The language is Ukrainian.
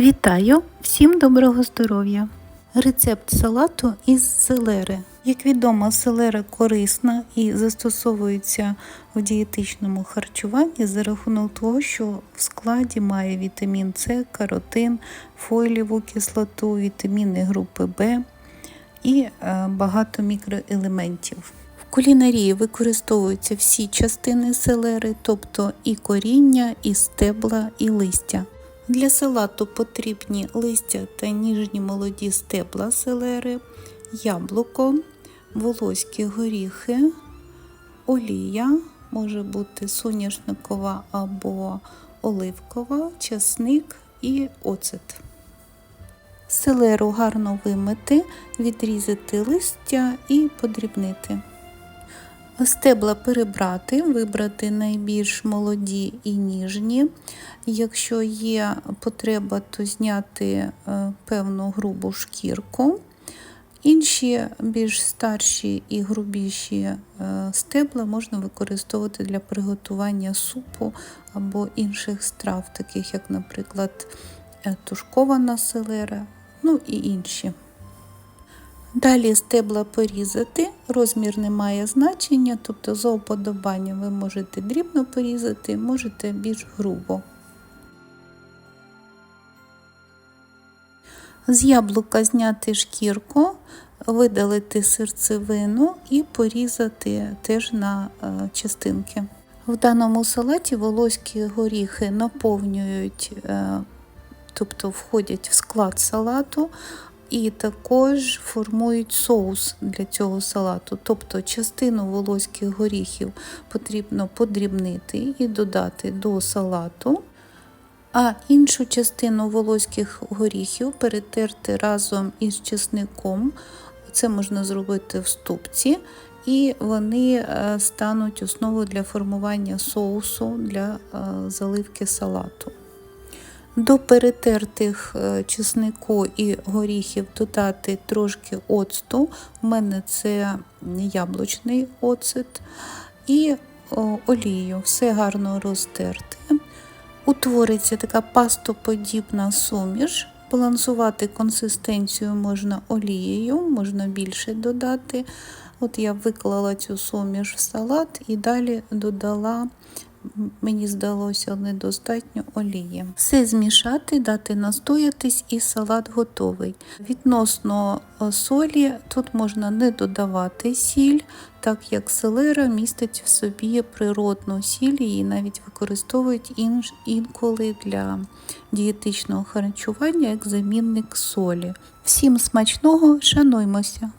Вітаю! Всім доброго здоров'я! Рецепт салату із селери. Як відомо, селера корисна і застосовується в дієтичному харчуванні за рахунок того, що в складі має вітамін С, каротин, фойліву кислоту, вітаміни групи В і е, багато мікроелементів. В кулінарії використовуються всі частини селери, тобто і коріння, і стебла, і листя. Для салату потрібні листя та ніжні молоді стебла селери, яблуко, волоські горіхи, олія, може бути соняшникова або оливкова, часник і оцет. Селеру гарно вимити, відрізати листя і подрібнити. Стебла перебрати, вибрати найбільш молоді і ніжні. Якщо є потреба, то зняти е, певну грубу шкірку. Інші більш старші і грубіші е, стебла можна використовувати для приготування супу або інших страв, таких як, наприклад, е, тушкована селера, ну і інші. Далі стебла порізати, розмір не має значення, тобто за уподобанням ви можете дрібно порізати, можете більш грубо. З яблука зняти шкірку, видалити серцевину і порізати теж на е, частинки. В даному салаті волоські горіхи наповнюють, е, тобто входять в склад салату, і також формують соус для цього салату. Тобто частину волоських горіхів потрібно подрібнити і додати до салату, а іншу частину волоських горіхів перетерти разом із чесником. Це можна зробити в ступці, і вони е, стануть основою для формування соусу для е, заливки салату. До перетертих е, чеснику і горіхів додати трошки оцту. У мене це яблучний оцет і олію. Все гарно розтерти. Утвориться така пастоподібна суміш. Балансувати консистенцію можна олією, можна більше додати. От я виклала цю суміш в салат і далі додала мені здалося недостатньо олії. Все змішати, дати настоятись і салат готовий. Відносно солі, тут можна не додавати сіль, так як селера містить в собі природну сіль, її навіть використовують інколи для дієтичного харчування як замінник солі. Всім смачного, шануймося!